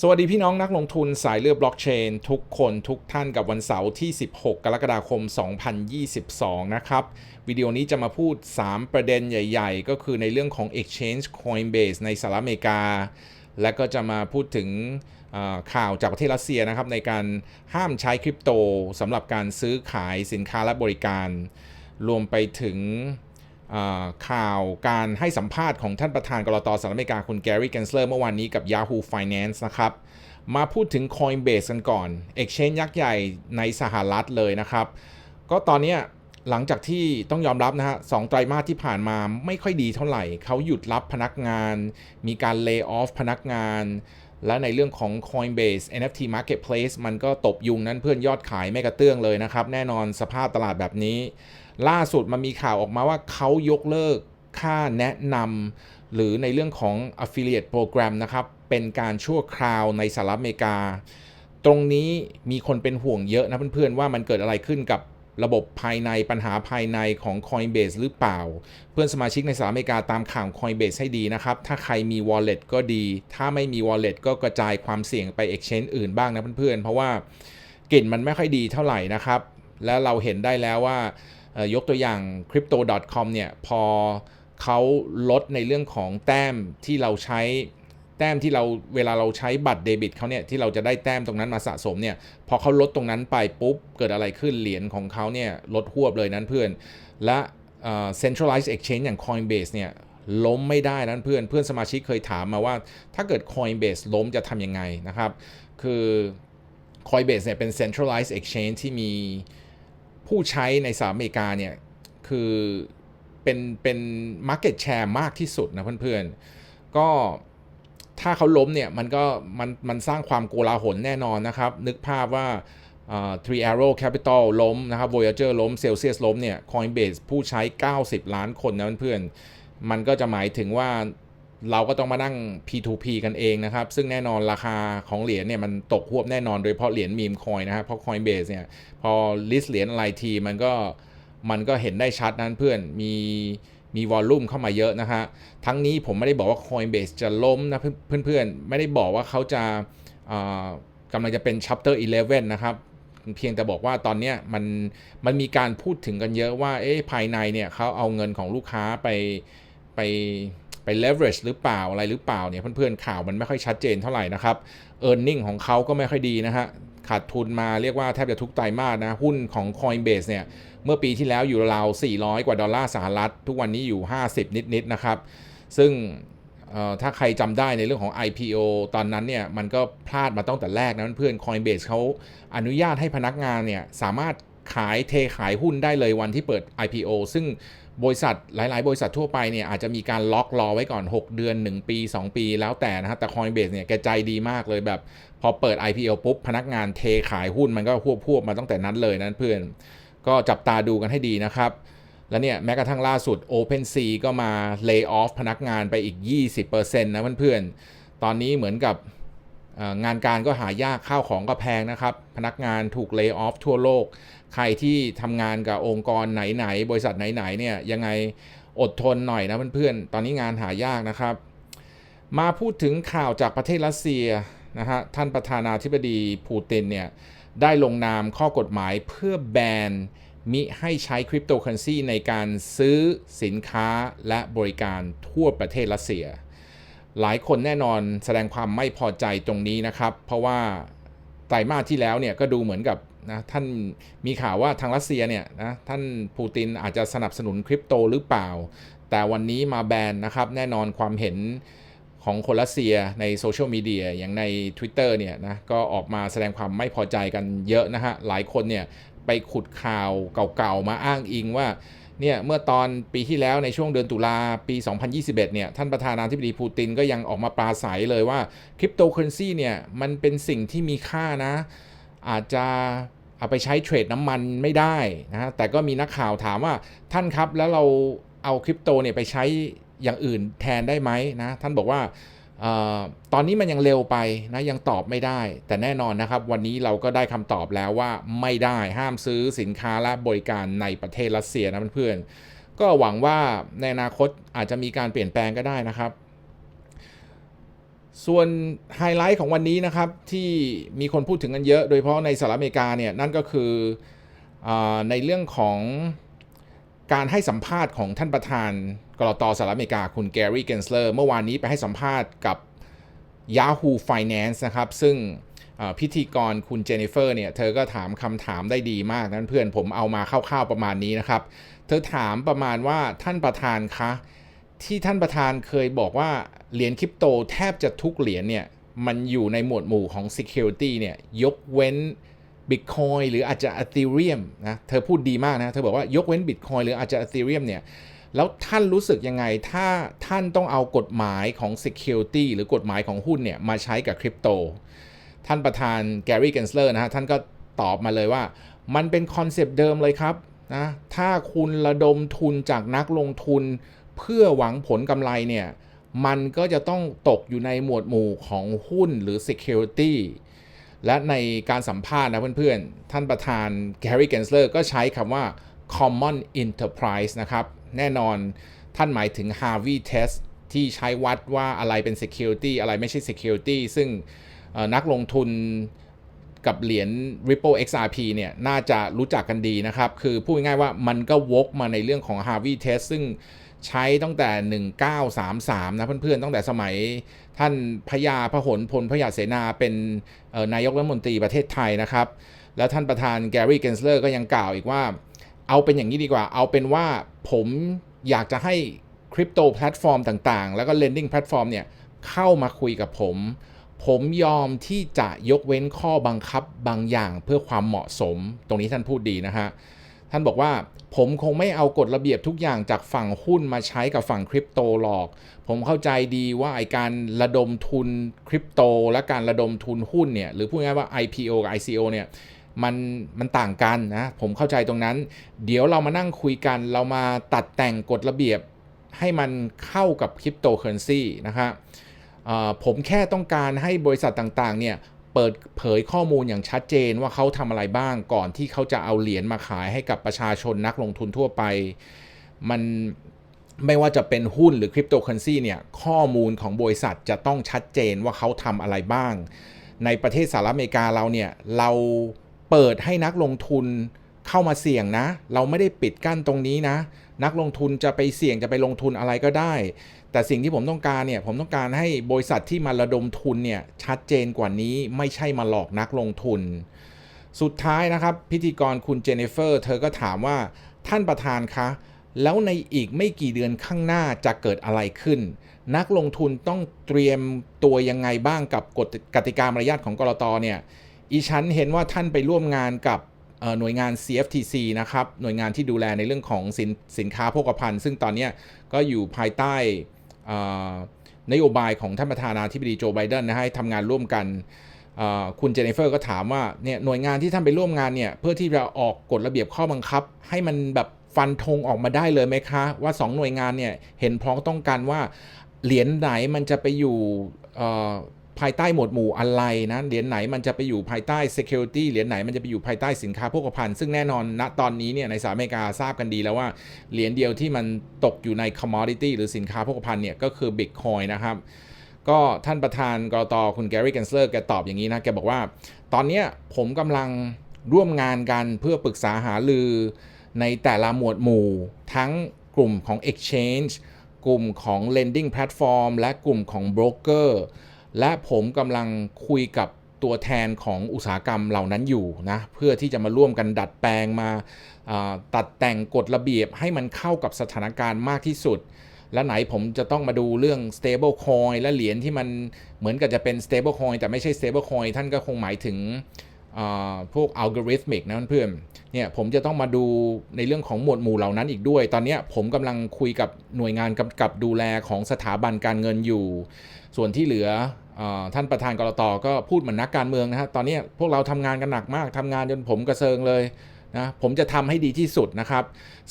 สวัสดีพี่น้องนักลงทุนสายเลือดบล็อกเชนทุกคนทุกท่านกับวันเสาร์ที่ 16 กรกฎาคม 2022 นะครับ วิดีโอนี้จะมาพูด 3 ประเด็นใหญ่ ๆ ก็คือในเรื่องของ Exchange Coinbase ในสหรัฐอเมริกา และก็จะมาพูดถึงข่าวจากประเทศรัสเซียนะครับ ในการห้ามใช้คริปโตสำหรับการซื้อขายสินค้าและบริการ รวมไปถึง ข่าวการให้สัมภาษณ์ของท่านประธานกรตสหรัฐอเมริกาคุณแกรี่เกนเลอร์เมื่อวานนี้กับ Yahoo Finance นะครับ มาพูดถึง Coinbase กันก่อน Exchange ยักษ์ใหญ่ในสหรัฐเลยนะครับ ก็ตอนนี้หลังจากที่ต้องยอมรับนะฮะสองไตรมาสที่ผ่านมาไม่ค่อยดีเท่าไหร่ เขาหยุดรับพนักงาน มีการ lay off พนักงาน และในเรื่องของ Coinbase NFT Marketplace มันก็ตบยุงนั้นเพื่อนยอดขายไม่กระเตื้องเลยนะครับ แน่นอนสภาพตลาดแบบนี้ ล่าสุดมันมีข่าวออกมาว่าเขายกเลิกค่าแนะนำหรือในเรื่องของ affiliate program นะครับ เป็นการชั่วคราวในสหรัฐอเมริกา ตรงนี้มีคนเป็นห่วงเยอะนะเพื่อนๆว่ามันเกิดอะไรขึ้นกับ ระบบภายในปัญหาภายในของ Coinbase หรือเปล่า เพื่อนสมาชิกในสหรัฐอเมริกาตามข่าว Coinbase ให้ดีนะครับ ถ้าใครมี wallet ก็ดี ถ้าไม่มี wallet ก็กระจายความเสี่ยงไป exchange อื่นบ้างนะเพื่อนๆ เพราะว่ากลิ่นมันไม่ค่อยดีเท่าไหร่นะครับ และเราเห็นได้แล้วว่ายกตัวอย่าง crypto.com เนี่ยพอเขาลดในเรื่องของแต้มที่เราใช้ แต้มที่เราเวลาเราใช้บัตรเดบิตเขาเนี่ยที่เราจะได้แต้มตรงนั้นมาสะสมเนี่ยพอเขาลดตรงนั้นไปปุ๊บเกิดอะไรขึ้นเหรียญของเขาเนี่ยลดหวบเลยนั้นเพื่อน และเอ่อ centralized exchange อย่าง Coinbase เนี่ยล้มไม่ได้นั้นเพื่อนเพื่อนสมาชิกเคยถามมาว่า ถ้าเกิด Coinbase ล้มจะทำยังไงนะครับ คือ Coinbase เนี่ยเป็น centralized exchange ที่มีผู้ใช้ในสหรัฐอเมริกาเนี่ยคือเป็นเป็น market share มากที่สุดนะเพื่อนๆ ก็ ถ้าเขาล้มเนี่ยมันก็มันมันสร้างความโกลาหลแน่นอนนะครับ นึกภาพว่า Three Arrow Capital ล้มนะครับ Voyager ล้ม Celsius ล้มเนี่ย Coinbase ผู้ใช้ 90 ล้านคนนะเพื่อนมันก็จะหมายถึงว่าเราก็ต้องมานั่ง P2P กันเองนะครับ ซึ่งแน่นอนราคาของเหรียญเนี่ยมันตกหวบแน่นอนโดยเฉพาะเหรียญมีมคอยนะครับเพราะ Coinbase เนี่ยพอ list เหรียญอะไรทีมันก็มันก็เห็นได้ชัดนั้นเพื่อนมี มีวอลลุ่มเข้ามาเยอะนะฮะ ทั้งนี้ผมไม่ได้บอกว่า Coinbase จะล้มนะเพื่อนๆ ไม่ได้บอกว่าเขาจะกำลังจะเป็น chapter 11 นะครับเพียงแต่บอกว่าตอนนี้มันมันมีการพูดถึงกันเยอะว่าเอ๊ะภายในเนี่ยเขาเอาเงินของลูกค้าไปไปไป leverage หรือเปล่าอะไรหรือเปล่าเนี่ยเพื่อนๆข่าวมันไม่ค่อยชัดเจนเท่าไหร่นะครับ e a r n i n g ของเขาก็ไม่ค่อยดีนะฮะ ขาดทุนมาเรียกว่าแทบจะทุกไตรมาสนะ หุ้นของ Coinbase เนี่ย เมื่อปีที่แล้วอยู่ราว400 กว่าดอลลาร์สหรัฐ ทุกวันนี้อยู่ 50 นิดๆนะครับ ซึ่งถ้าใครจำได้ในเรื่องของ IPO ตอนนั้นเนี่ย มันก็พลาดมาตั้งแต่แรกนะเพื่อน Coinbase เขาอนุญาตให้พนักงานเนี่ย สามารถ ขายเทขายหุ้นได้เลยวันที่เปิด IPO ซึ่งบริษัทหลาย ๆ บริษัททั่วไปเนี่ยอาจจะมีการล็อกรอไว้ก่อน 6 เดือน 1 ปี 2 ปีแล้วแต่นะฮะแต่ Coinbase เนี่ยแกใจดีมากเลยแบบ พอเปิด IPO ปุ๊บ พนักงานเทขายหุ้นมันก็พวบพวบมาตั้งแต่นั้นเลยนะเพื่อน ก็จับตาดูกันให้ดีนะครับ แล้วเนี่ยแม้กระทั่งล่าสุด OpenSea ก็มา lay off พนักงานไปอีก 20%นะเพื่อนๆตอนนี้เหมือนกับ งานการก็หายากข้าวของก็แพงนะครับ พนักงานถูก lay off ทั่วโลก ใครที่ทำงานกับองค์กรไหนๆ บริษัทไหนๆเนี่ยยังไงอดทนหน่อยนะเพื่อนๆ ตอนนี้งานหายากนะครับ มาพูดถึงข่าวจากประเทศรัสเซียนะฮะท่านประธานาธิบดีปูตินเนี่ยได้ลงนามข้อกฎหมายเพื่อแบนมิให้ใช้คริปโตเคอเรนซีในการซื้อสินค้าและบริการทั่วประเทศรัสเซีย หลายคนแน่นอนแสดงความไม่พอใจตรงนี้นะครับ เพราะว่าไตรมาสที่แล้วเนี่ยก็ดูเหมือนกับนะท่านมีข่าวว่าทางรัสเซียเนี่ยนะท่านปูตินอาจจะสนับสนุนคริปโตหรือเปล่า แต่วันนี้มาแบนนะครับ แน่นอนความเห็นของคนรัสเซียในโซเชียลมีเดียอย่างใน Twitter เนี่ยนะก็ออกมาแสดงความไม่พอใจกันเยอะนะฮะ หลายคนเนี่ยไปขุดข่าวเก่าๆ มาอ้างอิงว่า เนี่ยเมื่อตอนปีที่แล้วในช่วงเดือนตุลาปี 2021 เนี่ยท่านประธานาธิบดีปูตินก็ยังออกมาปราศัยเลยว่าคริปโตเคอเรนซีเนี่ยมันเป็นสิ่งที่มีค่านะ อาจจะเอาไปใช้เทรดน้ำมันไม่ได้นะแต่ก็มีนักข่าวถามว่าท่านครับแล้วเราเอาคริปโตเนี่ยไปใช้อย่างอื่นแทนได้ไหมนะท่านบอกว่า ตอนนี้มันยังเร็วไปนะยังตอบไม่ได้ แต่แน่นอนนะครับ วันนี้เราก็ได้คำตอบแล้วว่าไม่ได้ห้ามซื้อสินค้าและบริการในประเทศรัสเซียนะเพื่อนๆก็หวังว่าในอนาคตอาจจะมีการเปลี่ยนแปลงก็ได้นะครับ ส่วนไฮไลท์ของวันนี้นะครับที่มีคนพูดถึงกันเยอะ โดยเฉพาะในสหรัฐอเมริกาเนี่ยนั่นก็คืออในเรื่องของการให้สัมภาษณ์ของท่านประธาน กรตสหรัฐอเมริกาคุณแกรี่เกนสเลอร์เมื่อวานนี้ไปให้สัมภาษณ์กับ Yahoo Finance นะครับ ซึ่งพิธีกรคุณเจนนิเฟอร์เนี่ย เธอก็ถามคำถามได้ดีมากนั้นเพื่อนผมเอามาคร่าวๆประมาณนี้นะครับ เธอถามประมาณว่าท่านประธานคะ ที่ท่านประธานเคยบอกว่า เหรียญคริปโตแทบจะทุกเหรียญเนี่ย มันอยู่ในหมวดหมู่ของ Security เนี่ย ยกเว้น Bitcoin หรืออาจจะ Ethereum นะ เธอพูดดีมากนะ เธอบอกว่ายกเว้น Bitcoin หรืออาจจะ Ethereum เนี่ย แล้วท่านรู้สึกยังไง ถ้าท่านต้องเอากฎหมายของ Security หรือกฎหมายของหุ้นเนี่ย มาใช้กับคริปโต ท่านประธานแกรี่เกนสเลอร์นะฮะ ท่านก็ตอบมาเลยว่า มันเป็นคอนเซปต์เดิมเลยครับนะถ้าคุณระดมทุนจากนักลงทุน เพื่อหวังผลกำไรเนี่ย มันก็จะต้องตกอยู่ในหมวดหมู่ของหุ้นหรือ Security และในการสัมภาษณ์นะเพื่อนๆ ท่านประธานแกรี่เกนสเลอร์ก็ใช้คำว่า common enterprise นะครับ แน่นอนท่านหมายถึง Harvey Test ที่ใช้วัดว่าอะไรเป็น Security อะไรไม่ใช่ Security ซึ่งนักลงทุนกับเหรียญ Ripple XRP เนี่ย น่าจะรู้จักกันดีนะครับ คือพูดง่ายๆว่ามันก็วกมาในเรื่องของ Harvey Test ซึ่งใช้ตั้งแต่ 1933 นะเพื่อนๆ ตั้งแต่สมัยท่านพญาพหลพลพญาเสนาเป็นนายกรัฐมนตรีประเทศไทยนะครับ แล้วท่านประธานแกรี่ เกนสเลอร์ก็ยังกล่าวอีกว่า เอาเป็นอย่างนี้ดีกว่า เอาเป็นว่าผมอยากจะให้คริปโตแพลตฟอร์มต่างๆ แล้วก็ lending แพลตฟอร์มเนี่ยเข้ามาคุยกับผม ผมยอมที่จะยกเว้นข้อบังคับบางอย่างเพื่อความเหมาะสม ตรงนี้ท่านพูดดีนะฮะ ท่านบอกว่าผมคงไม่เอากฎระเบียบทุกอย่างจากฝั่งหุ้นมาใช้กับฝั่งคริปโตหรอก ผมเข้าใจดีว่าไอการระดมทุนคริปโตและการระดมทุนหุ้นเนี่ย หรือพูดง่ายว่า IPO กับ ICO เนี่ย มันมันต่างกันนะผมเข้าใจตรงนั้น เดี๋ยวเรามานั่งคุยกัน เรามาตัดแต่งกฎระเบียบให้มันเข้ากับคริปโตเคอเรนซีนะครับผมแค่ต้องการให้บริษัทต่างๆเนี่ยเปิดเผยข้อมูลอย่างชัดเจนว่าเขาทำอะไรบ้างก่อนที่เขาจะเอาเหรียญมาขายให้กับประชาชนนักลงทุนทั่วไป มันไม่ว่าจะเป็นหุ้นหรือคริปโตเคอเรนซีเนี่ยข้อมูลของบริษัทจะต้องชัดเจนว่าเขาทำอะไรบ้าง ในประเทศสหรัฐอเมริกาเราเนี่ยเรา เปิดให้นักลงทุนเข้ามาเสี่ยงนะ เราไม่ได้ปิดกั้นตรงนี้นะ นักลงทุนจะไปเสี่ยงจะไปลงทุนอะไรก็ได้ แต่สิ่งที่ผมต้องการเนี่ย ผมต้องการให้บริษัทที่มาระดมทุนเนี่ยชัดเจนกว่านี้ไม่ใช่มาหลอกนักลงทุน สุดท้ายนะครับ พิธีกรคุณเจเนฟเฟอร์เธอก็ถามว่าท่านประธานคะแล้วในอีกไม่กี่เดือนข้างหน้าจะเกิดอะไรขึ้น นักลงทุนต้องเตรียมตัวยังไงบ้างกับกฎกติกามารยาทของกรตเนี่ย อีฉันเห็นว่าท่านไปร่วมงานกับหน่วยงาน CFTC นะครับ หน่วยงานที่ดูแลในเรื่องของสินสินค้าโภคภัณฑ์ ซึ่งตอนนี้ก็อยู่ภายใต้นโยบายของท่านประธานาธิบดีโจไบเดนนะให้ทำงานร่วมกันคุณเจเนฟเฟอร์ก็ถามว่าเนี่ยหน่วยงานที่ท่านไปร่วมงานเนี่ยเพื่อที่จะออกกฎระเบียบข้อบังคับ ให้มันแบบฟันธงออกมาได้เลยไหมคะ ว่า 2 หน่วยงานเนี่ยเห็นพ้องต้องกันว่าเหรียญไหนมันจะไปอยู่ ภายใต้หมวดหมู่อะไรนะเหรียญไหนมันจะไปอยู่ภายใต้ security เหรียญไหนมันจะไปอยู่ภายใต้สินค้าโภคภัณฑ์ซึ่งแน่นอนณตอนนี้เนี่ยในสหรัฐอเมริกาทราบกันดีแล้วว่าเหรียญเดียวที่มันตกอยู่ใน commodity หรือสินค้าโภคภัณฑ์เนี่ยก็คือ Bitcoin นะครับก็ท่านประธานกรตคุณแกรี่เกนเลอร์แกตอบอย่างนี้นะ แกบอกว่า ตอนนี้ผมกำลังร่วมงานกันเพื่อปรึกษาหารือในแต่ละหมวดหมู่ ทั้งกลุ่มของ Exchange กลุ่มของ Lending Platform และกลุ่มของ Broker และผมกำลังคุยกับตัวแทนของอุตสาหกรรมเหล่านั้นอยู่นะเพื่อที่จะมาร่วมกันดัดแปลงมาาตัดแต่งกฎระเบียบให้มันเข้ากับสถานการณ์มากที่สุด และไหนผมจะต้องมาดูเรื่อง stable coin และเหรียญที่มันเหมือนกับจะเป็น stable coin แต่ไม่ใช่ stable coin ท่านก็คงหมายถึงพวก algorithmic นะเพื่อนเนี่ยผมจะต้องมาดูในเรื่องของหมวดหมู่เหล่านั้นอีกด้วย ตอนนี้ผมกำลังคุยกับหน่วยงานกำกับดูแลของสถาบันการเงินอยู่ ส่วนที่เหลือ ท่านประธานกรตก็พูดเหมือนนักการเมืองนะฮะตอนนี้พวกเราทำงานกันหนักมากทำงานจนผมกระเซิงเลยนะผมจะทำให้ดีที่สุดนะครับ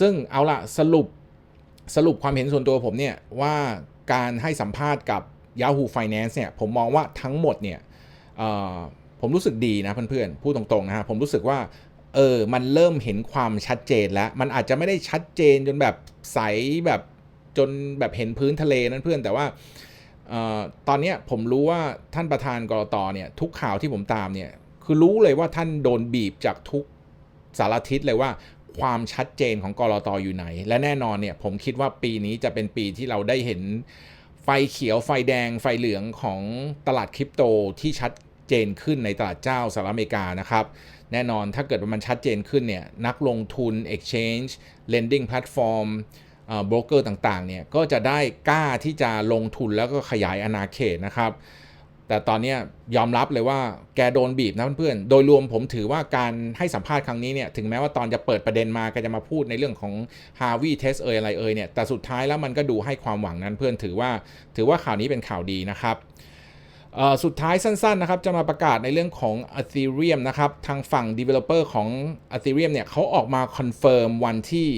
ซึ่งเอาละสรุปสรุปความเห็นส่วนตัวผมเนี่ยว่าการให้สัมภาษณ์กับ Yahoo Finance เนี่ยผมมองว่าทั้งหมดเนี่ยผมรู้สึกดีนะเพื่อนๆพูดตรงๆนะฮะผมรู้สึกว่าเออมันเริ่มเห็นความชัดเจนแล้ว มันอาจจะไม่ได้ชัดเจนจนแบบใสแบบจนแบบเห็นพื้นทะเลนั่นเพื่อนแต่ว่า ตอนนี้ผมรู้ว่าท่านประธานกรตเนี่ยทุกข่าวที่ผมตามเนี่ยคือรู้เลยว่าท่านโดนบีบจากทุกสารทิศเลยว่าความชัดเจนของกรตอยู่ไหน และแน่นอนเนี่ยผมคิดว่าปีนี้จะเป็นปีที่เราได้เห็นไฟเขียวไฟแดงไฟเหลืองของตลาดคริปโตที่ชัดเจนขึ้นในตลาดเจ้าสหรัฐอเมริกานะครับ แน่นอนถ้าเกิดว่ามันชัดเจนขึ้นเนี่ยนักลงทุน exchange lending platform โบรกเกอร์ต่างๆเนี่ยก็จะได้กล้าที่จะลงทุนแล้วก็ขยายอาณาเขตนะครับ แต่ตอนนี้ยอมรับเลยว่าแกโดนบีบนะเพื่อนๆ โดยรวมผมถือว่าการให้สัมภาษณ์ครั้งนี้เนี่ยถึงแม้ว่าตอนจะเปิดประเด็นมาแกจะมาพูดในเรื่องของ Harvey Test เอยอะไรเอยเนี่ยแต่สุดท้ายแล้วมันก็ดูให้ความหวังนั้นเพื่อนถือว่าถือว่าข่าวนี้เป็นข่าวดีนะครับสุดท้ายสั้นๆนะครับจะมาประกาศในเรื่องของ Ethereum นะครับ ทางฝั่ง Developer ของ Ethereum เนี่ยเขาออกมาคอนเฟิร์มวันที่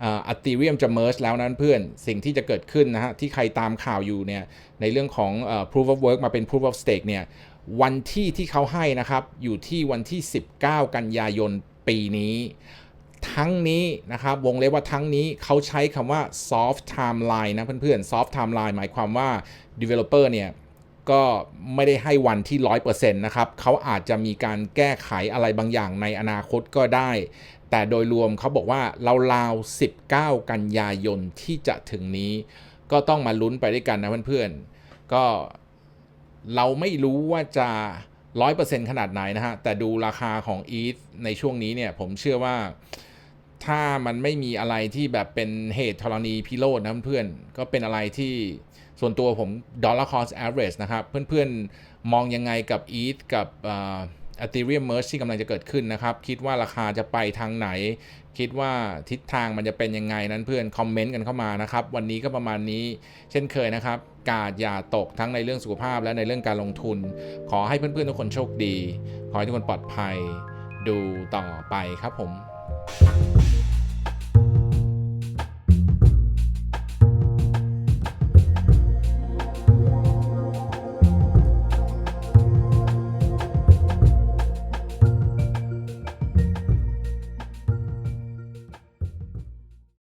เอ่อ Ethereum จะ merge แล้วนั้นเพื่อนสิ่งที่จะเกิดขึ้นนะฮะ ที่ใครตามข่าวอยู่เนี่ย ในเรื่องของ proof of work มาเป็น proof of stake เนี่ย วันที่ที่เขาให้นะครับ อยู่ที่วันที่ 19 กันยายนปีนี้ ทั้งนี้นะครับ วงเล็บว่าทั้งนี้เขาใช้คำว่า soft timeline นะเพื่อนๆ soft timeline หมายความว่า developer เนี่ยก็ไม่ได้ให้วันที่ 100%นะครับ เขาอาจจะมีการแก้ไขอะไรบางอย่างในอนาคตก็ได้ แต่โดยรวมเขาบอกว่าเราราว 19 กันยายนที่จะถึงนี้ ก็ต้องมาลุ้นไปด้วยกันนะเพื่อนๆ ก็เราไม่รู้ว่าจะ 100%ขนาดไหนนะฮะ แต่ดูราคาของ e t h ในช่วงนี้เนี่ย ผมเชื่อว่าถ้ามันไม่มีอะไรที่แบบเป็นเหตุธรณีพิโรธนะเพื่อนๆ ก็เป็นอะไรที่ส่วนตัวผม dollar cost average นะครับ เพื่อนๆ มองยังไงกับ ETH กับอ Ethereum merge ที่กำลังจะเกิดขึ้นนะครับ คิดว่าราคาจะไปทางไหน คิดว่าทิศทางมันจะเป็นยังไงนั้นเพื่อนคอมเมนต์กันเข้ามานะครับ วันนี้ก็ประมาณนี้เช่นเคยนะครับ กาดอย่าตกทั้งในเรื่องสุขภาพและในเรื่องการลงทุน ขอให้เพื่อนๆทุกคนโชคดี ขอให้ทุกคนปลอดภัย ดูต่อไปครับผม